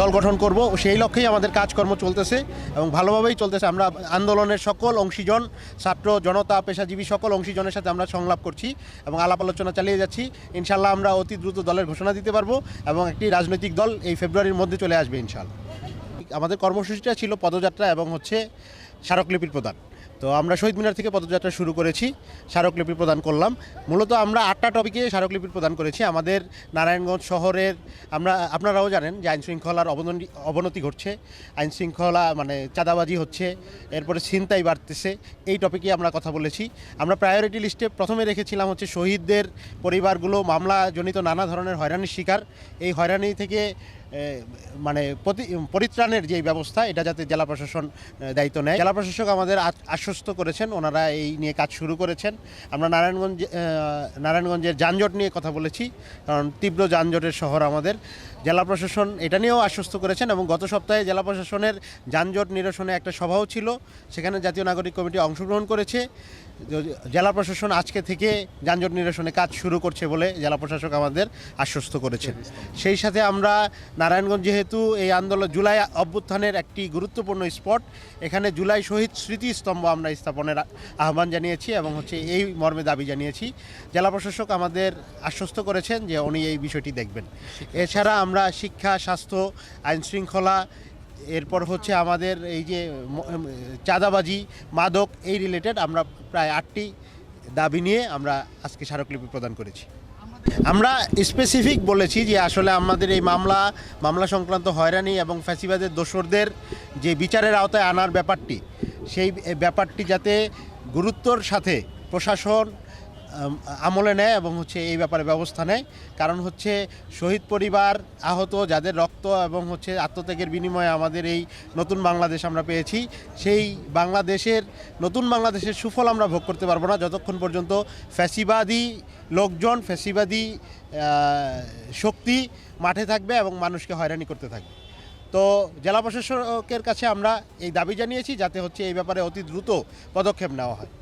দল গঠন করব, সেই লক্ষ্যেই আমাদের কাজকর্ম চলতেছে এবং ভালোভাবেই চলতেছে। আমরা আন্দোলনের সকল অংশীজন, ছাত্র, জনতা, পেশাজীবী সকল অংশীজনের সাথে আমরা সংলাপ করছি এবং আলাপ আলোচনা চালিয়ে যাচ্ছি। ইনশাল্লাহ আমরা অতি দ্রুত দলের ঘোষণা দিতে পারব এবং একটি রাজনৈতিক দল এই ফেব্রুয়ারির মধ্যে চলে আসবে ইনশাল্লাহ আমাদের কর্মসূচিটা ছিল পদযাত্রা এবং হচ্ছে স্মারকলিপির প্রদান। তো আমরা শহীদ মিনার থেকে পদযাত্রা শুরু করেছি, স্মারকলিপি প্রদান করলাম। মূলত আমরা আটটা টপিকে স্মারকলিপি প্রদান করেছি। আমাদের নারায়ণগঞ্জ শহরের, আমরা, আপনারাও জানেন যে আইন শৃঙ্খলার অবনতি অবনতি ঘটছে। আইনশৃঙ্খলা মানে চাঁদাবাজি হচ্ছে, এরপরে ছিনতাই বাড়তেছে। এই টপিকে আমরা কথা বলেছি। আমরা প্রায়োরিটি লিস্টে প্রথমে রেখেছিলাম হচ্ছে শহীদদের পরিবারগুলো, মামলাজনিত নানা ধরনের হয়রানির শিকার। এই হয়রানি থেকে মানে প্রতি, পরিত্রাণের যে ব্যবস্থা, এটা যাতে জেলা প্রশাসন দায়িত্ব নেয়। জেলা প্রশাসক আমাদের আ- আশ্বস্ত করেছেন, ওনারা এই নিয়ে কাজ শুরু করেছেন। আমরা নারায়ণগঞ্জ নারায়ণগঞ্জের যানজট নিয়ে কথা বলেছি, কারণ তীব্র যানজটের শহর আমাদের। জেলা প্রশাসন এটা নিয়েও আশ্বস্ত করেছেন এবং গত সপ্তাহে জেলা প্রশাসনের যানজট নিরসনে একটা সভাও ছিল, সেখানে জাতীয় নাগরিক কমিটি অংশগ্রহণ করেছে। জেলা প্রশাসন আজকে থেকে যানজট নিরসনে কাজ শুরু করছে বলে জেলা প্রশাসক আমাদের আশ্বস্ত করেছেন। সেই সাথে আমরা নারায়ণগঞ্জ যেহেতু এই আন্দোলন, জুলাই অভ্যুত্থানের একটি গুরুত্বপূর্ণ স্পট, এখানে জুলাই শহীদ স্মৃতিস্তম্ভ আমরা স্থাপনের আহ্বান জানিয়েছি এবং হচ্ছে এই মর্মে দাবি জানিয়েছি। জেলা প্রশাসক আমাদের আশ্বস্ত করেছেন যে উনি এই বিষয়টি দেখবেন। এছাড়া আমরা শিক্ষা, স্বাস্থ্য, আইন শৃঙ্খলা, এরপর হচ্ছে আমাদের এই যে চাঁদাবাজি, মাদক, এই রিলেটেড আমরা প্রায় আটটি দাবি নিয়ে আমরা আজকে স্মারকলিপি প্রদান করেছি। আমরা স্পেসিফিক বলেছি যে আসলে আমাদের এই মামলা মামলা সংক্রান্ত হয়রানি এবং ফ্যাসিবাদের দোসরদের যে বিচারের আওতায় আনার ব্যাপারটি সেই ব্যাপারটি যাতে গুরুত্বর সাথে প্রশাসন আমলে নেয় এবং হচ্ছে এই ব্যাপারে ব্যবস্থা নেয়। কারণ হচ্ছে শহীদ পরিবার আহত, যাদের রক্ত এবং হচ্ছে আত্মত্যাগের বিনিময়ে আমাদের এই নতুন বাংলাদেশ আমরা পেয়েছি, সেই বাংলাদেশের, নতুন বাংলাদেশের সুফল আমরা ভোগ করতে পারব না। যতক্ষণ পর্যন্ত ফ্যাসিবাদী লোকজন, ফ্যাসিবাদী শক্তি মাঠে থাকবে এবং মানুষকে হয়রানি করতে থাকবে। তো জেলা প্রশাসকের কাছে আমরা এই দাবি জানিয়েছি যাতে হচ্ছে এই ব্যাপারে অতি দ্রুত পদক্ষেপ নেওয়া হয়।